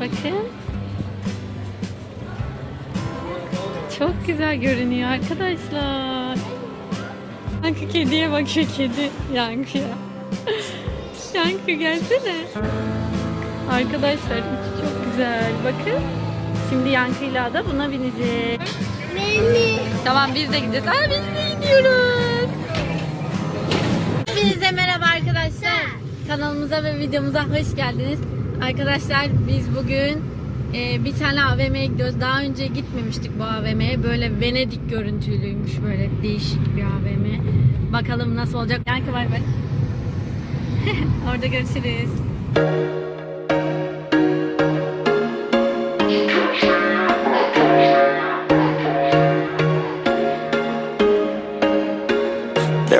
Bakın. Çok güzel görünüyor arkadaşlar. Yankı kediye bakıyor kedi. Yankıya. Yankı gelsene. Arkadaşlar içi çok güzel. Bakın. Şimdi Yankı'yla da buna binecek. Beni. Tamam biz de gideceğiz. Aa biz de gidiyoruz. Hepinize merhaba arkadaşlar. Kanalımıza ve videomuza hoş geldiniz. Arkadaşlar biz bugün e, bir tane AVM'ye gidiyoruz. Daha önce gitmemiştik bu AVM'ye. Böyle Venedik görüntülüymüş böyle değişik bir AVM. Bakalım nasıl olacak. Yankı var be. Orada görüşürüz.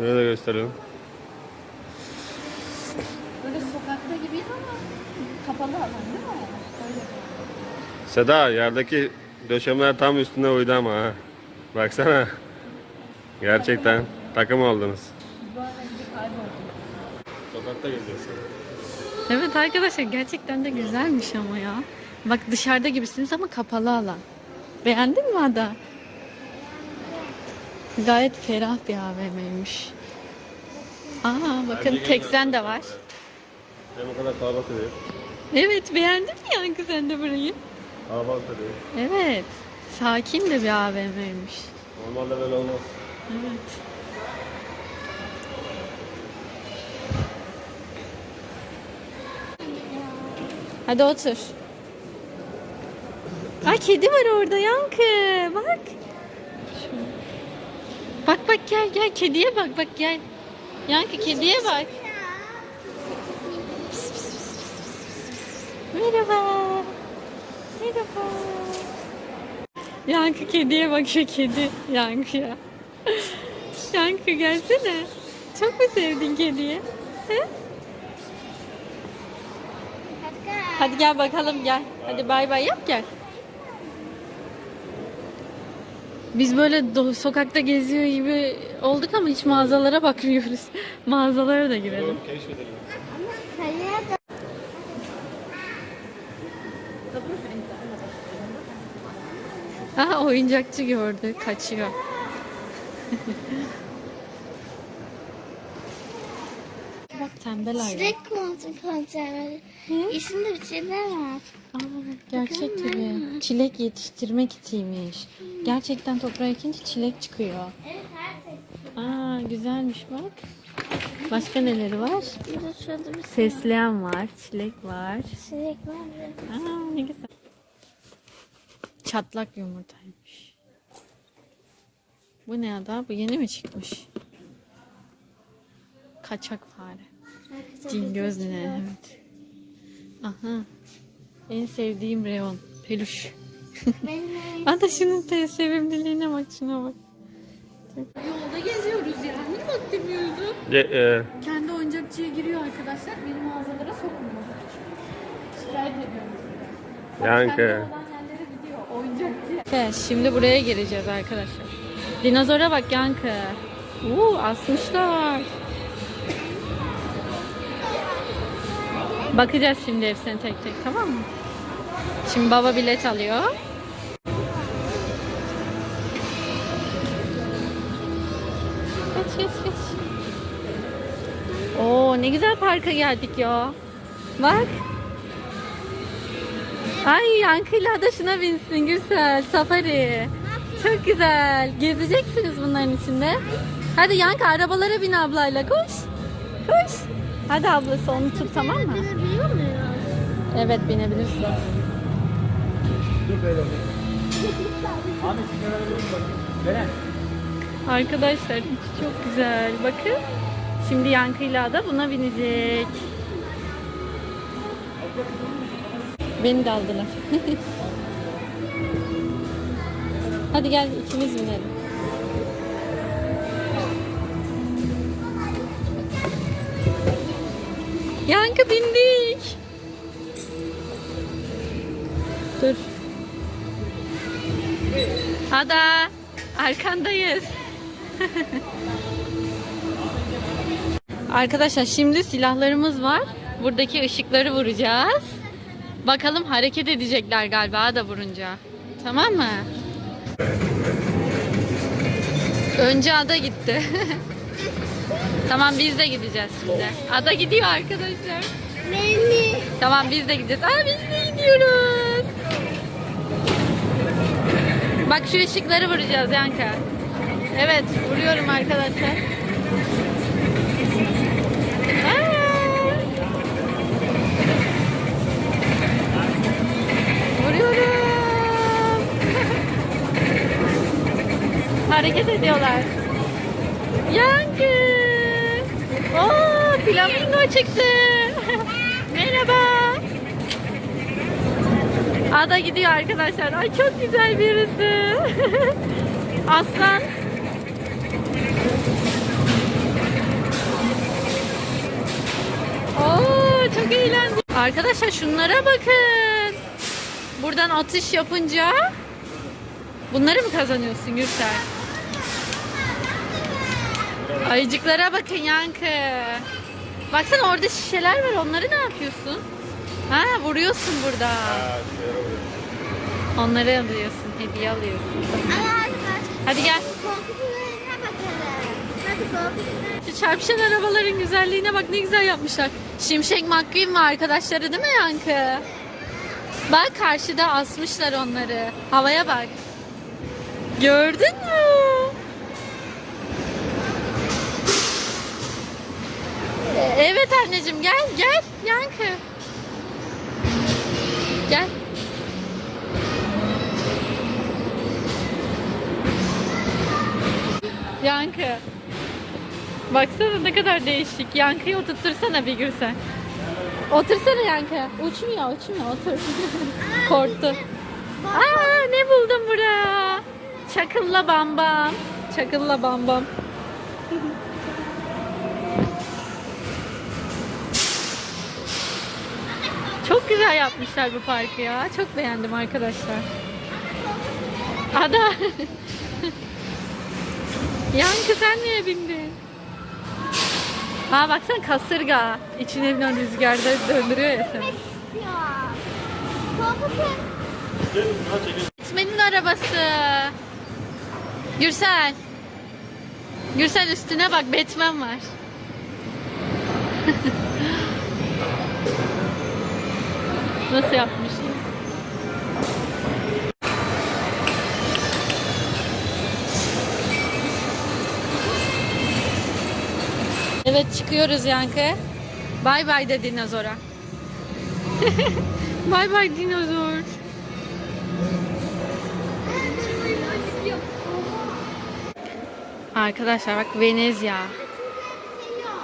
Nerede gösterelim? Böyle sokakta gibiyiz ama kapalı alan değil mi? Öyle. Seda yerdeki döşemeler tam üstüne uydu ama ha. Baksana. Gerçekten takım oldunuz. Sokakta geziyorsun. Evet arkadaşlar gerçekten de güzelmiş ama ya. Bak dışarıda gibisiniz ama kapalı alan. Beğendin mi Ada? Gayet ferah bir AVM'ymiş. Aa bakın teksen de var. Hem o kadar kalabalık değil. Evet beğendin mi Yankı sen de burayı? Kalabalık da değil. Evet. Sakin de bir AVM'ymiş. Normalde böyle olmaz. Evet. Hadi otur. Ay kedi var orada Yankı. Bak. Şu- Bak bak gel gel kediye bak bak gel. Yankı kediye bak. Pıs, pıs, pıs, pıs, pıs. Merhaba. Merhaba. Yankı kediye bakıyor kedi Yankı'ya. Yankı gelsene. Çok mu sevdin kediyi? He? Hadi gel bakalım gel. Hadi bay bay yap gel. Biz böyle do- sokakta geziyor gibi olduk ama hiç mağazalara bakmıyoruz. Mağazalara da girelim. Keşfedelim. Aha oyuncakçı gördü. Kaçıyor. Bak tembel hayvan. çilek kontu konserve. İçinde bir şeyler var. Aa, gerçek gibi. Çilek yetiştirmek içiymiş. Gerçekten toprağa ekince çilek çıkıyor. Evet. Aa güzelmiş bak. Başka neleri var? Şurada bir Fesleğen var, çilek var. çilek var. Aa ne güzel. Çatlak yumurtaymış. Bu ne ada? Bu yeni mi çıkmış? Kaçak fare. Cingöz ne? Evet. Aha. En sevdiğim reyon. Peluş. Şunun te sevimliliğine bak şuna bak. Yolda geziyoruz ya. Niye baktırmıyoruz? Ce, e, Kendi oyuncakçıya giriyor arkadaşlar. Benim mağazalara sokmuyor. Şikayet ediyorum. Yankı. Kendi olan yerlere gidiyor. Oyuncakçıya. Şimdi buraya gireceğiz arkadaşlar. Dinozora bak Yankı. Uuu asmışlar. Bakacağız şimdi hepsine tek tek tamam mı? Şimdi baba bilet alıyor. Geç geç. Oo ne güzel parka geldik ya. Bak. Ay yankıyla da şuna binsin Gürsel. Safari. Çok güzel. Gezeceksiniz bunların içinde. Hadi Yankı arabalara bin ablayla koş. Koş. Hadi ablası onu tut tamam mı? binebiliyor muyuz? Evet binebilirsiniz. Arkadaşlar içi çok güzel. Bakın. Şimdi Yankıyla da buna binecek. Beni de aldılar. Hadi gel ikimiz binelim. Yankı bindik. Dur. Ada arkandayız. Arkadaşlar şimdi silahlarımız var. Buradaki ışıkları vuracağız. Bakalım hareket edecekler galiba da vurunca. Tamam mı? Önce Ada gitti. tamam biz de gideceğiz şimdi. Ada gidiyor arkadaşlar. Beni. Tamam biz de gideceğiz. Aa biz de gidiyoruz. Bak şu ışıkları vuracağız Yanka. Evet vuruyorum arkadaşlar. Vuruyorum. Hareket ediyorlar. Yankı. Oo, flamingo çıktı. Merhaba. Ada gidiyor arkadaşlar. Ay çok güzel birisi. Aslan. Oo çok eğlenceli. Arkadaşlar şunlara bakın. Buradan atış yapınca bunları mı kazanıyorsun Gürsel? Ayıcıklara bakın Yankı. Baksana orada şişeler var. Onları ne yapıyorsun? Ha vuruyorsun burada. Onları alıyorsun. Hediye alıyorsun. Hadi gel. Bakalım. Şu çarpışan arabaların güzelliğine bak ne güzel yapmışlar. Şimşek McQueen ve arkadaşları değil mi Yankı? Bak karşıda asmışlar onları. Havaya bak. Gördün mü? Evet anneciğim gel gel Yankı. Gel. Yankı. Baksana ne kadar değişik. Yankı'yı oturtursana bir Gürsen. Otursana Yankı. Uçmuyor, uçmuyor. Otur. Korktu. Aa ne buldum buraya? Çakılla bambam. Çakılla bambam. Çok güzel yapmışlar bu parkı ya. Çok beğendim arkadaşlar. Ada. Yankı sen niye bindin? Ha baksana kasırga. İçine binen rüzgarda döndürüyor ya seni. Batman'in arabası. Gürsel. Gürsel üstüne bak Batman var. Nasıl yapmış? Evet çıkıyoruz Yankı. Bay bay de dinozora. bay bay dinozor. Arkadaşlar bak Venezia.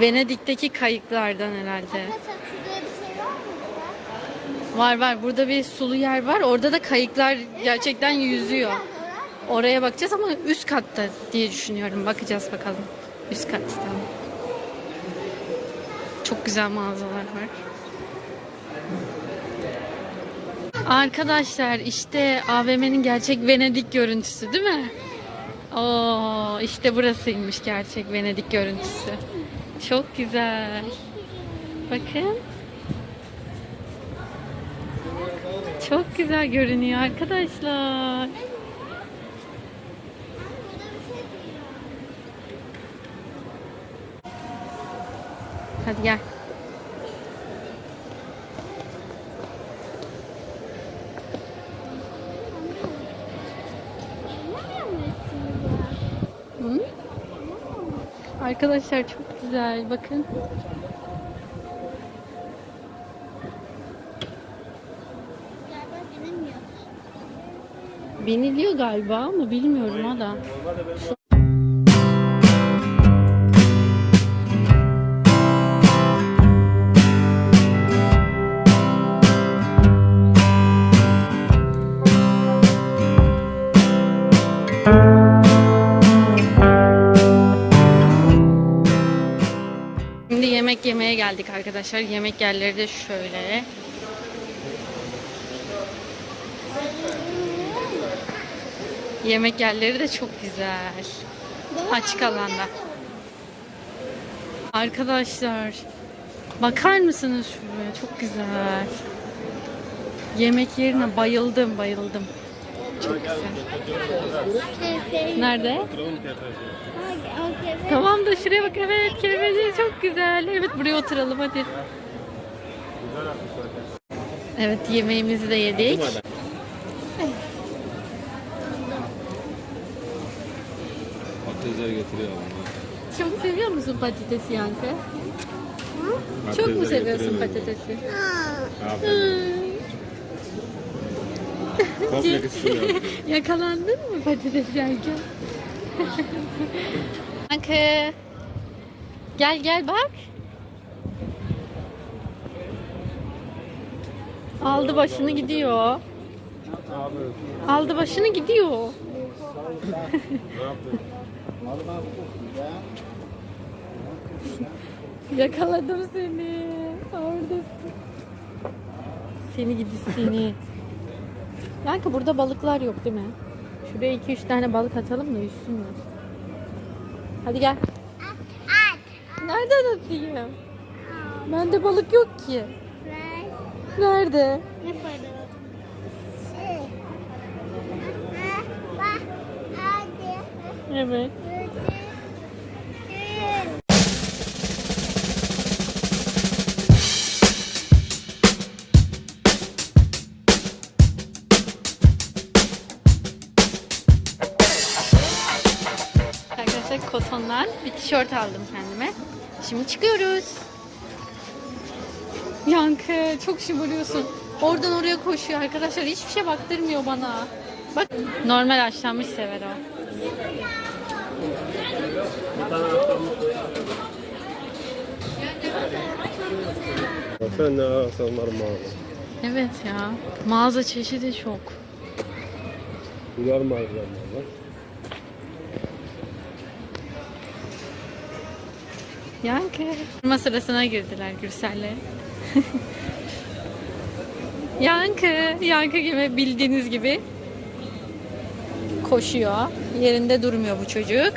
Venedik'teki kayıklardan herhalde. Var? Var burada bir sulu yer var. Orada da kayıklar gerçekten yüzüyor. Oraya bakacağız ama üst katta diye düşünüyorum. Bakacağız bakalım. Üst katta. Çok güzel mağazalar var. Arkadaşlar işte AVM'nin gerçek Venedik görüntüsü değil mi? Oo işte burasıymış gerçek Venedik görüntüsü. Çok güzel. Bakın. Çok güzel görünüyor arkadaşlar. Hadi gel. Arkadaşlar çok güzel. Bakın. Biniliyor galiba ama bilmiyorum o da. Arkadaşlar. Yemek yerleri de şöyle. Yemek yerleri de çok güzel. Açık alanda. Arkadaşlar bakar mısınız şuraya? Çok güzel. Yemek yerine bayıldım bayıldım. Çok güzel. Nerede? Tamam da şuraya bak evet kelimeci çok güzel. Evet buraya oturalım hadi. Evet yemeğimizi de yedik. Patatesleri getiriyor Çok seviyor musun patatesi Yankı? Çok mu seviyorsun patatesi? Komple. Yakalandın mı patates yerken? Yankı. Gel gel bak. Aldı başını gidiyor. Aldı başını gidiyor. Yakaladım seni. Oradasın. Seni gidi seni. Yankı burada balıklar yok değil mi? Şuraya 2-3 tane balık atalım da yüzsünler. Hadi gel. Nereden atayım? Bende balık yok ki. Nerede? Evet. Kotondan bir tişört aldım kendime. Şimdi çıkıyoruz. Yankı çok şımarıyorsun. Oradan oraya koşuyor arkadaşlar. Hiçbir şey baktırmıyor bana. Bak normal haşlanmış sever o. Ne arasanlar mağaza. Evet ya. Mağaza çeşidi çok. Uyar mağazalar var. Yankı. Durma sırasına girdiler Gürsel'le. Yankı. Yankı gibi bildiğiniz gibi koşuyor. Yerinde durmuyor bu çocuk.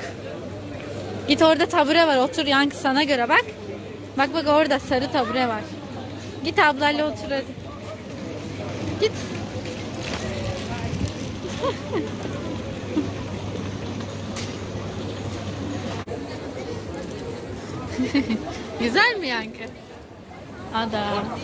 Git orada tabure var. Otur Yankı sana göre bak. Bak bak orada sarı tabure var. Git ablayla otur hadi. Git. Güzel mi Yankı? Adam.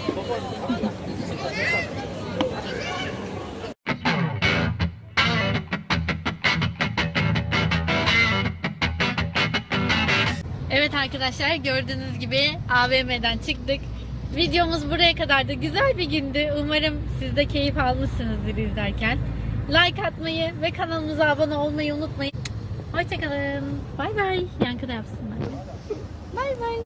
Evet arkadaşlar gördüğünüz gibi AVM'den çıktık. Videomuz buraya kadardı. Güzel bir gündü. Umarım siz de keyif almışsınızdır izlerken. Like atmayı ve kanalımıza abone olmayı unutmayın. Hoşçakalın. Bay bay. Yankı da yapsın. Bay bay.